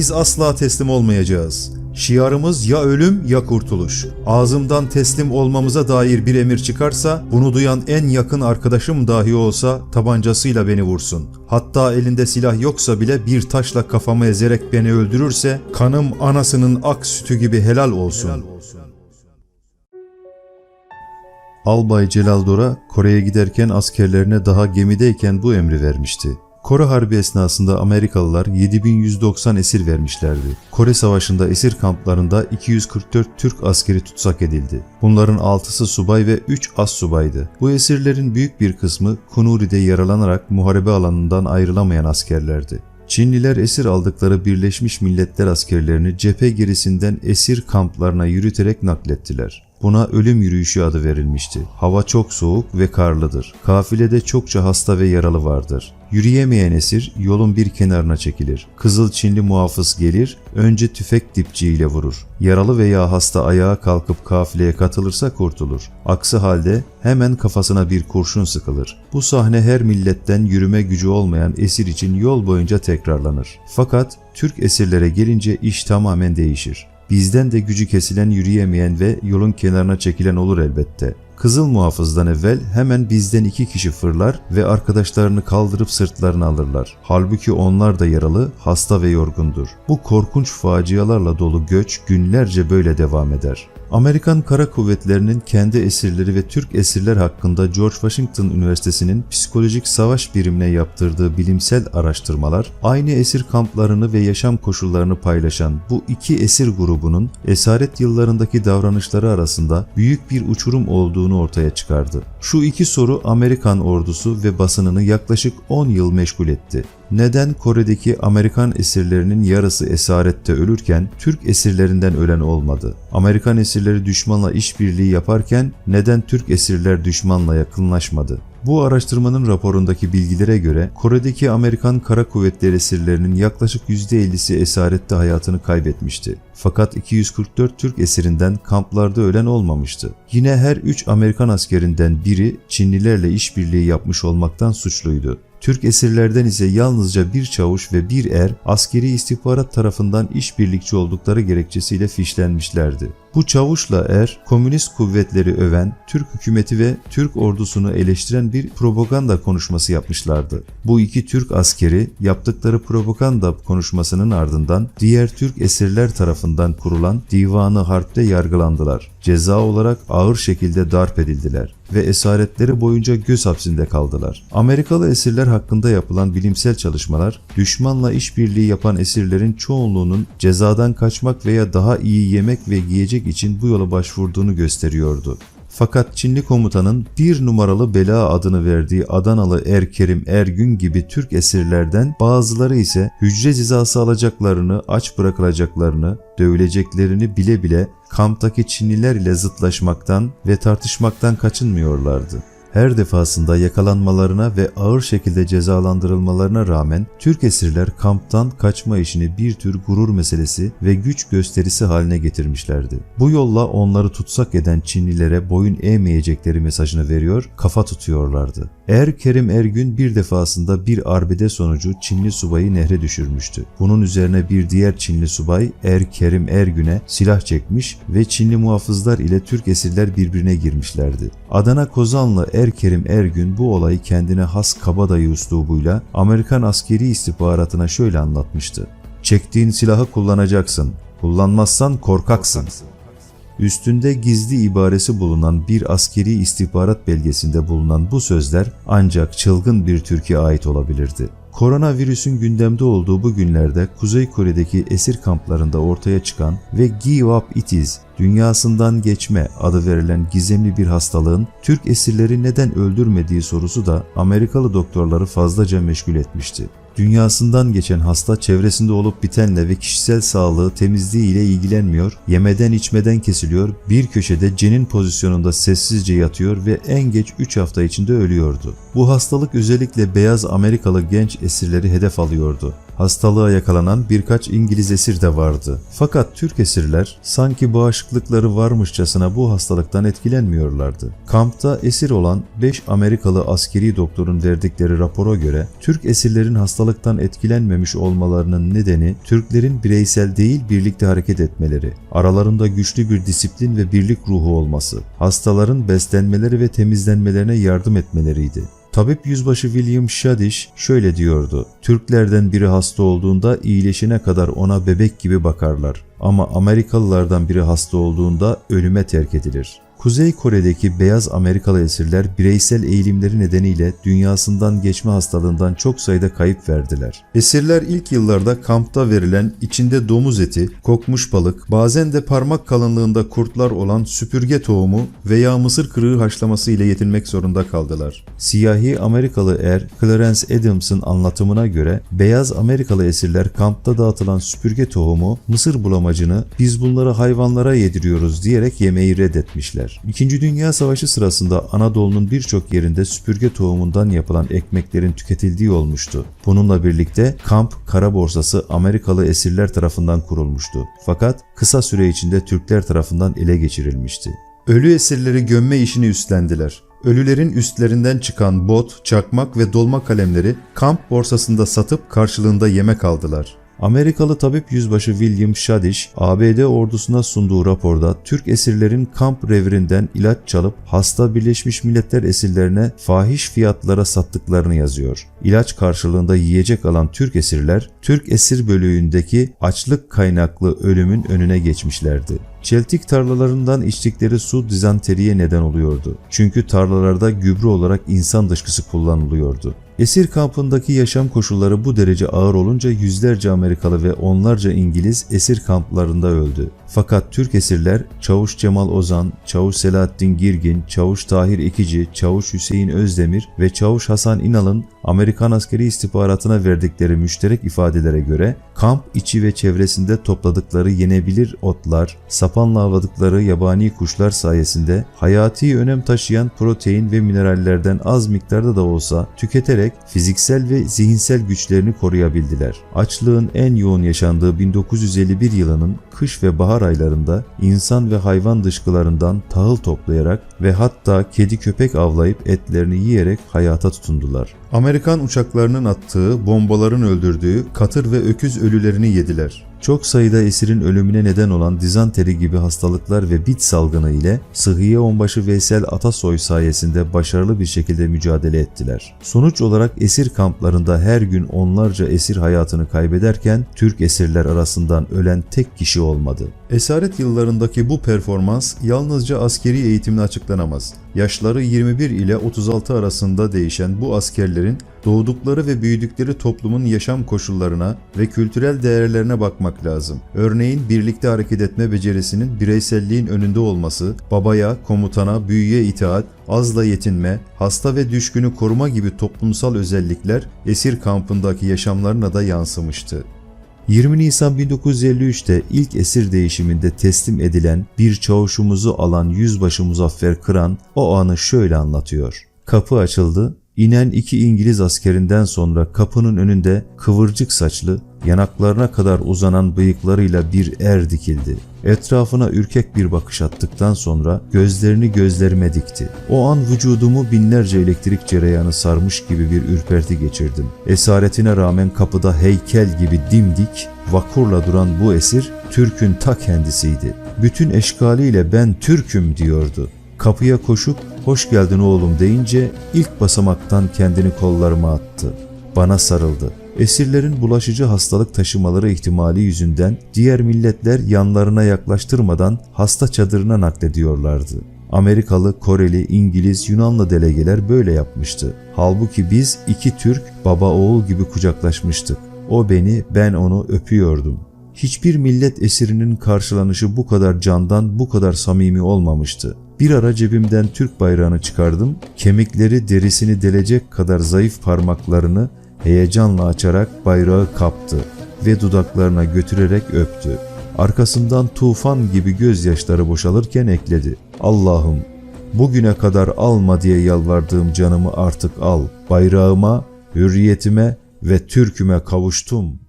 Biz asla teslim olmayacağız. Şiarımız ya ölüm ya kurtuluş. Ağzımdan teslim olmamıza dair bir emir çıkarsa bunu duyan en yakın arkadaşım dahi olsa tabancasıyla beni vursun. Hatta elinde silah yoksa bile bir taşla kafamı ezerek beni öldürürse kanım anasının ak sütü gibi helal olsun. Albay Celal Dora Kore'ye giderken askerlerine daha gemideyken bu emri vermişti. Kore Harbi esnasında Amerikalılar 7190 esir vermişlerdi. Kore Savaşı'nda esir kamplarında 244 Türk askeri tutsak edildi. Bunların 6'sı subay ve 3 as subaydı. Bu esirlerin büyük bir kısmı Kunuri'de yaralanarak muharebe alanından ayrılamayan askerlerdi. Çinliler esir aldıkları Birleşmiş Milletler askerlerini cephe gerisinden esir kamplarına yürüterek naklettiler. Buna ölüm yürüyüşü adı verilmişti. Hava çok soğuk ve karlıdır. Kafilede çokça hasta ve yaralı vardır. Yürüyemeyen esir yolun bir kenarına çekilir. Kızıl Çinli muhafız gelir, önce tüfek dipçiyle vurur. Yaralı veya hasta ayağa kalkıp kafileye katılırsa kurtulur. Aksi halde hemen kafasına bir kurşun sıkılır. Bu sahne her milletten yürüme gücü olmayan esir için yol boyunca tekrarlanır. Fakat Türk esirlere gelince iş tamamen değişir. Bizden de gücü kesilen yürüyemeyen ve yolun kenarına çekilen olur elbette. Kızıl muhafızdan evvel hemen bizden iki kişi fırlar ve arkadaşlarını kaldırıp sırtlarına alırlar. Halbuki onlar da yaralı, hasta ve yorgundur. Bu korkunç facialarla dolu göç günlerce böyle devam eder. Amerikan Kara Kuvvetleri'nin kendi esirleri ve Türk esirler hakkında George Washington Üniversitesi'nin psikolojik savaş birimine yaptırdığı bilimsel araştırmalar, aynı esir kamplarını ve yaşam koşullarını paylaşan bu iki esir grubunun esaret yıllarındaki davranışları arasında büyük bir uçurum olduğunu ortaya çıkardı. Şu iki soru Amerikan ordusu ve basınını yaklaşık 10 yıl meşgul etti. Neden Kore'deki Amerikan esirlerinin yarısı esarette ölürken Türk esirlerinden ölen olmadı? Amerikan esirleri düşmanla işbirliği yaparken neden Türk esirler düşmanla yakınlaşmadı? Bu araştırmanın raporundaki bilgilere göre Kore'deki Amerikan Kara Kuvvetleri esirlerinin yaklaşık %50'si esarette hayatını kaybetmişti. Fakat 244 Türk esirinden kamplarda ölen olmamıştı. Yine her 3 Amerikan askerinden biri Çinlilerle işbirliği yapmış olmaktan suçluydu. Türk esirlerden ise yalnızca bir çavuş ve bir er askeri istihbarat tarafından işbirlikçi oldukları gerekçesiyle fişlenmişlerdi. Bu çavuşla er, komünist kuvvetleri öven, Türk hükümeti ve Türk ordusunu eleştiren bir propaganda konuşması yapmışlardı. Bu iki Türk askeri yaptıkları propaganda konuşmasının ardından diğer Türk esirler tarafından kurulan Divanı Harp'te yargılandılar. Ceza olarak ağır şekilde darp edildiler ve esaretleri boyunca göz hapsinde kaldılar. Amerikalı esirler hakkında yapılan bilimsel çalışmalar, düşmanla işbirliği yapan esirlerin çoğunluğunun cezadan kaçmak veya daha iyi yemek ve giyecek için bu yola başvurduğunu gösteriyordu. Fakat Çinli komutanın bir numaralı bela adını verdiği Adanalı Erkerim Ergün gibi Türk esirlerden bazıları ise hücre cezası alacaklarını, aç bırakılacaklarını, dövüleceklerini bile bile kamptaki Çinliler ile zıtlaşmaktan ve tartışmaktan kaçınmıyorlardı. Her defasında yakalanmalarına ve ağır şekilde cezalandırılmalarına rağmen Türk esirler kamptan kaçma işini bir tür gurur meselesi ve güç gösterisi haline getirmişlerdi. Bu yolla onları tutsak eden Çinlilere boyun eğmeyecekleri mesajını veriyor, kafa tutuyorlardı. Er Kerim Ergün bir defasında bir arbede sonucu Çinli subayı nehre düşürmüştü. Bunun üzerine bir diğer Çinli subay Er Kerim Ergün'e silah çekmiş ve Çinli muhafızlar ile Türk esirler birbirine girmişlerdi. Adana Kozanlı Er Kerim Ergün bu olayı kendine has kabadayı üslubuyla Amerikan askeri istihbaratına şöyle anlatmıştı. Çektiğin silahı kullanacaksın. Kullanmazsan korkaksın. Üstünde gizli ibaresi bulunan bir askeri istihbarat belgesinde bulunan bu sözler ancak çılgın bir Türkiye ait olabilirdi. Koronavirüsün gündemde olduğu bu günlerde Kuzey Kore'deki esir kamplarında ortaya çıkan ve Give Up It Is, dünyasından geçme adı verilen gizemli bir hastalığın Türk esirleri neden öldürmediği sorusu da Amerikalı doktorları fazlaca meşgul etmişti. Dünyasından geçen hasta çevresinde olup bitenle ve kişisel sağlığı temizliği ile ilgilenmiyor, yemeden içmeden kesiliyor, bir köşede cenin pozisyonunda sessizce yatıyor ve en geç 3 hafta içinde ölüyordu. Bu hastalık özellikle beyaz Amerikalı genç esirleri hedef alıyordu. Hastalığa yakalanan birkaç İngiliz esir de vardı. Fakat Türk esirler sanki bağışıklıkları varmışçasına bu hastalıktan etkilenmiyorlardı. Kampta esir olan 5 Amerikalı askeri doktorun verdikleri rapora göre Türk esirlerin hastalıktan etkilenmemiş olmalarının nedeni Türklerin bireysel değil birlikte hareket etmeleri, aralarında güçlü bir disiplin ve birlik ruhu olması, hastaların beslenmeleri ve temizlenmelerine yardım etmeleriydi. Tabip Yüzbaşı William Shadish şöyle diyordu. Türklerden biri hasta olduğunda iyileşene kadar ona bebek gibi bakarlar. Ama Amerikalılardan biri hasta olduğunda ölüme terk edilir. Kuzey Kore'deki beyaz Amerikalı esirler bireysel eğilimleri nedeniyle dünyasından geçme hastalığından çok sayıda kayıp verdiler. Esirler ilk yıllarda kampta verilen içinde domuz eti, kokmuş balık, bazen de parmak kalınlığında kurtlar olan süpürge tohumu veya mısır kırığı haşlaması ile yetinmek zorunda kaldılar. Siyahi Amerikalı er Clarence Adams'ın anlatımına göre beyaz Amerikalı esirler kampta dağıtılan süpürge tohumu, mısır bulamacını biz bunları hayvanlara yediriyoruz diyerek yemeği reddetmişler. İkinci Dünya Savaşı sırasında Anadolu'nun birçok yerinde süpürge tohumundan yapılan ekmeklerin tüketildiği olmuştu. Bununla birlikte kamp kara borsası Amerikalı esirler tarafından kurulmuştu. Fakat kısa süre içinde Türkler tarafından ele geçirilmişti. Ölü esirleri gömme işini üstlendiler. Ölülerin üstlerinden çıkan bot, çakmak ve dolma kalemleri kamp borsasında satıp karşılığında yemek aldılar. Amerikalı tabip yüzbaşı William Shadish, ABD ordusuna sunduğu raporda Türk esirlerin kamp revirinden ilaç çalıp hasta Birleşmiş Milletler esirlerine fahiş fiyatlara sattıklarını yazıyor. İlaç karşılığında yiyecek alan Türk esirler, Türk esir bölüğündeki açlık kaynaklı ölümün önüne geçmişlerdi. Çeltik tarlalarından içtikleri su dizanteriye neden oluyordu. Çünkü tarlalarda gübre olarak insan dışkısı kullanılıyordu. Esir kampındaki yaşam koşulları bu derece ağır olunca yüzlerce Amerikalı ve onlarca İngiliz esir kamplarında öldü. Fakat Türk esirler Çavuş Cemal Ozan, Çavuş Selahattin Girgin, Çavuş Tahir Ekici, Çavuş Hüseyin Özdemir ve Çavuş Hasan İnal'ın Amerikan askeri istihbaratına verdikleri müşterek ifadelere göre kamp içi ve çevresinde topladıkları yenebilir otlar, sapanla avladıkları yabani kuşlar sayesinde hayati önem taşıyan protein ve minerallerden az miktarda da olsa tüketerek fiziksel ve zihinsel güçlerini koruyabildiler. Açlığın en yoğun yaşandığı 1951 yılının kış ve bahar aylarında insan ve hayvan dışkılarından tahıl toplayarak ve hatta kedi köpek avlayıp etlerini yiyerek hayata tutundular. Amerikan uçaklarının attığı, bombaların öldürdüğü katır ve öküz ölülerini yediler. Çok sayıda esirin ölümüne neden olan dizanteri gibi hastalıklar ve bit salgını ile Sıhhiye Onbaşı Veysel Atasoy sayesinde başarılı bir şekilde mücadele ettiler. Sonuç olarak esir kamplarında her gün onlarca esir hayatını kaybederken Türk esirler arasından ölen tek kişi olmadı. Esaret yıllarındaki bu performans yalnızca askeri eğitimle açıklanamaz. Yaşları 21 ile 36 arasında değişen bu askerlerin doğdukları ve büyüdükleri toplumun yaşam koşullarına ve kültürel değerlerine bakmak lazım. Örneğin birlikte hareket etme becerisinin bireyselliğin önünde olması, babaya, komutana, büyüye itaat, azla yetinme, hasta ve düşkünü koruma gibi toplumsal özellikler esir kampındaki yaşamlarına da yansımıştı. 20 Nisan 1953'te ilk esir değişiminde teslim edilen bir çavuşumuzu alan Yüzbaşı Muzaffer Kıran o anı şöyle anlatıyor. Kapı açıldı, inen iki İngiliz askerinden sonra kapının önünde kıvırcık saçlı, yanaklarına kadar uzanan bıyıklarıyla bir er dikildi. Etrafına ürkek bir bakış attıktan sonra gözlerini gözlerime dikti. O an vücudumu binlerce elektrik cereyanı sarmış gibi bir ürperti geçirdim. Esaretine rağmen kapıda heykel gibi dimdik, vakurla duran bu esir Türk'ün ta kendisiydi. Bütün eşkaliyle ben Türk'üm diyordu. Kapıya koşup hoş geldin oğlum deyince ilk basamaktan kendini kollarıma attı. Bana sarıldı. Esirlerin bulaşıcı hastalık taşımaları ihtimali yüzünden diğer milletler yanlarına yaklaştırmadan hasta çadırına naklediyorlardı. Amerikalı, Koreli, İngiliz, Yunanlı delegeler böyle yapmıştı. Halbuki biz iki Türk baba oğul gibi kucaklaşmıştık. O beni, ben onu öpüyordum. Hiçbir millet esirinin karşılanışı bu kadar candan, bu kadar samimi olmamıştı. Bir ara cebimden Türk bayrağını çıkardım, kemikleri derisini delecek kadar zayıf parmaklarını heyecanla açarak bayrağı kaptı ve dudaklarına götürerek öptü. Arkasından tufan gibi gözyaşları boşalırken ekledi. Allah'ım bugüne kadar alma diye yalvardığım canımı artık al. Bayrağıma, hürriyetime ve Türk'üme kavuştum.''